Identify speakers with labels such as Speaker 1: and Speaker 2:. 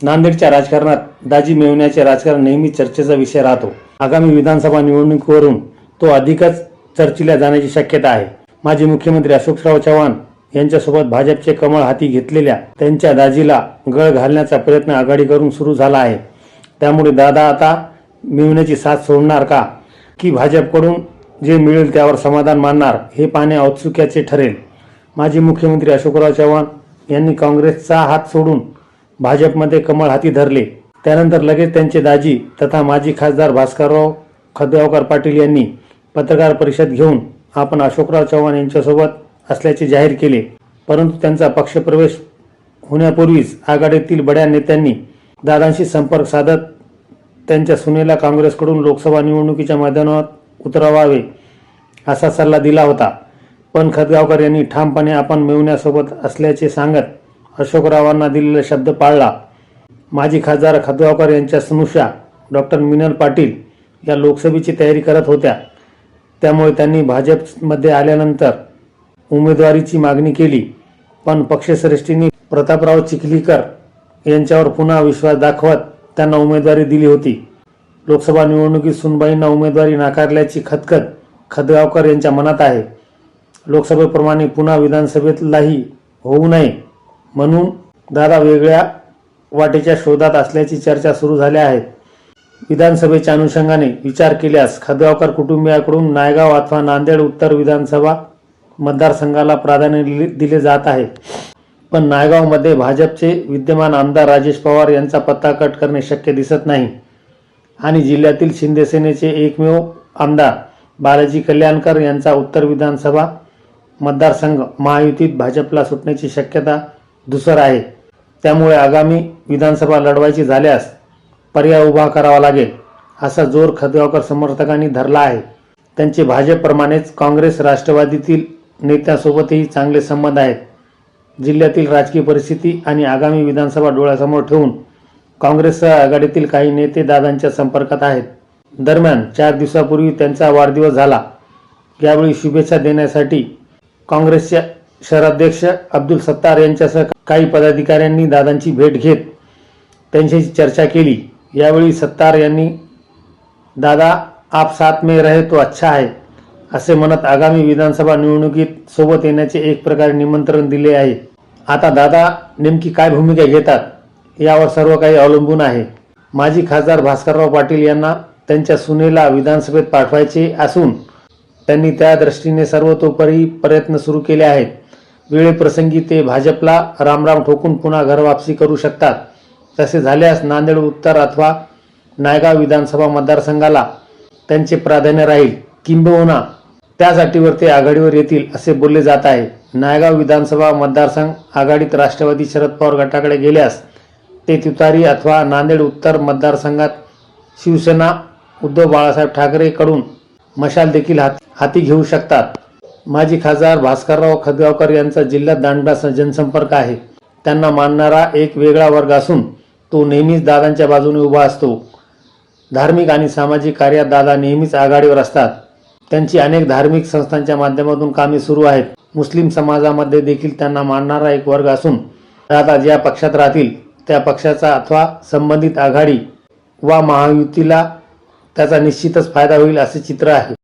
Speaker 1: नांदेडच्या राजकारणात दाजी मिळवण्याचे राजकारण नेहमी चर्चेचा विषय राहतो. आगामी विधानसभा निवडणुकीवरून तो अधिकच चर्चेला जाण्याची शक्यता आहे. माजी मुख्यमंत्री अशोकराव चव्हाण यांच्यासोबत भाजपचे कमळ हाती घेतलेल्या त्यांच्या दाजीला गळ घालण्याचा प्रयत्न आघाडी करून सुरू झाला आहे. त्यामुळे दादा आता मिळवण्याची साथ सोडणार का? की भाजपकडून जे मिळेल त्यावर समाधान मानणार हे पाहणे औत्सुक्याचे ठरेल. माजी मुख्यमंत्री अशोकराव चव्हाण यांनी काँग्रेसचा हात सोडून भाजपमध्ये कमळ हाती धरले. त्यानंतर लगेच त्यांचे दाजी तथा माजी खासदार भास्करराव खदगावकर पाटील यांनी पत्रकार परिषद घेऊन आपण अशोकराव चव्हाण यांच्यासोबत असल्याचे जाहीर केले. परंतु त्यांचा पक्षप्रवेश होण्यापूर्वीच आघाडीतील बड्या नेत्यांनी दादांशी संपर्क साधत त्यांच्या सुनेला काँग्रेसकडून लोकसभा निवडणुकीच्या मैदानात उतरवावे असा सल्ला दिला होता. पण खदगावकर यांनी ठामपणे आपण मिळवण्यासोबत असल्याचे सांगत अशोकरावांना दिलेला शब्द पाळला. माजी खासदार खदगावकर यांच्या सनुषा डॉक्टर मिनल पाटील या लोकसभेची तयारी करत होत्या. त्यामुळे त्यांनी भाजपमध्ये आल्यानंतर उमेदवारीची मागणी केली. पण पक्षश्रेष्ठींनी प्रतापराव चिखलीकर यांच्यावर पुन्हा विश्वास दाखवत त्यांना उमेदवारी दिली होती. लोकसभा निवडणुकीत सुनबाईंना उमेदवारी नाकारल्याची खतखत खदगावकर यांच्या मनात आहे. लोकसभेप्रमाणे पुन्हा विधानसभेतलाही होऊ नये. म्हणून दादा वेगळ्या वाटेच्या शोधात असल्याची चर्चा सुरू झाल्या आहेत विधानसभेच्या अनुषंगाने विचार केल्यास खदगावकर कुटुंबियाकडून नायगाव अथवा नांदेड उत्तर विधानसभा मतदारसंघाला प्राधान्य दिले दिले जात आहे. पण नायगावमध्ये भाजपचे विद्यमान आमदार राजेश पवार यांचा पत्ता कट करणे शक्य दिसत नाही. आणि जिल्ह्यातील शिंदेसेनेचे एकमेव आमदार बालाजी कल्याणकर यांचा उत्तर विधानसभा मतदारसंघ महायुतीत भाजपला सुटण्याची शक्यता धुसर आहे. त्यामुळे आगामी विधानसभा लढवायची झाल्यास पर्याय उभा करावा लागेल असा जोर खतगावकर समर्थकांनी धरला आहे. त्यांचे भाजपप्रमाणेच काँग्रेस राष्ट्रवादीतील नेत्यांसोबतही चांगले संबंध आहेत. जिल्ह्यातील राजकीय परिस्थिती आणि आगामी विधानसभा डोळ्यासमोर ठेवून काँग्रेससह आघाडीतील काही नेते दादांच्या संपर्कात आहेत. दरम्यान चार दिवसापूर्वी त्यांचा वाढदिवस झाला. यावेळी शुभेच्छा देण्यासाठी काँग्रेसच्या शहराध्यक्ष अब्दुल सत्तार यांच्यासह काही पदाधिकाऱ्यांनी दादांची भेट घेत त्यांच्याशी चर्चा केली. यावेळी सत्तार यांनी दादा आप साथ में रहे तो अच्छा आहे असे म्हणत आगामी विधानसभा निवडणुकीत सोबत येण्याचे एक प्रकारे निमंत्रण दिले आहे. आता दादा नेमकी काय भूमिका घेतात यावर सर्व काही अवलंबून आहे. माजी खासदार भास्करराव पाटील यांना त्यांच्या सुनेला विधानसभेत पाठवायचे असून त्यांनी त्या दृष्टीने सर्वतोपरी प्रयत्न सुरू केले आहेत. वेळेप्रसंगी ते भाजपला रामराम ठोकून पुन्हा घरवापसी करू शकतात. तसे झाल्यास नांदेड उत्तर अथवा नायगाव विधानसभा मतदारसंघाला त्यांचे प्राधान्य राहील. किंबहुना त्याच अटीवर ते आघाडीवर येतील असे बोलले जात आहे. नायगाव विधानसभा मतदारसंघ आघाडीत राष्ट्रवादी शरद पवार गटाकडे गेल्यास ते तुतारी अथवा नांदेड उत्तर मतदारसंघात शिवसेना उद्धव बाळासाहेब ठाकरेकडून मशाल देखील हात हाती घेऊ शकतात. माजी खासदार भास्करराव खदगावकर यांचा जिल्ह्यात दांडा जनसंपर्क आहे. त्यांना मानणारा एक वेगळा वर्ग असून तो नेहमीच दादांच्या बाजूने उभा असतो. धार्मिक आणि सामाजिक कार्यात दादा नेहमीच आघाडीवर असतात. त्यांची अनेक धार्मिक संस्थांच्या माध्यमातून कामे सुरू आहेत. मुस्लिम समाजामध्ये देखील त्यांना मानणारा एक वर्ग असून दादा ज्या पक्षात राहतील त्या पक्षाचा अथवा संबंधित आघाडी वा महायुतीला त्याचा निश्चितच फायदा होईल असे चित्र आहे.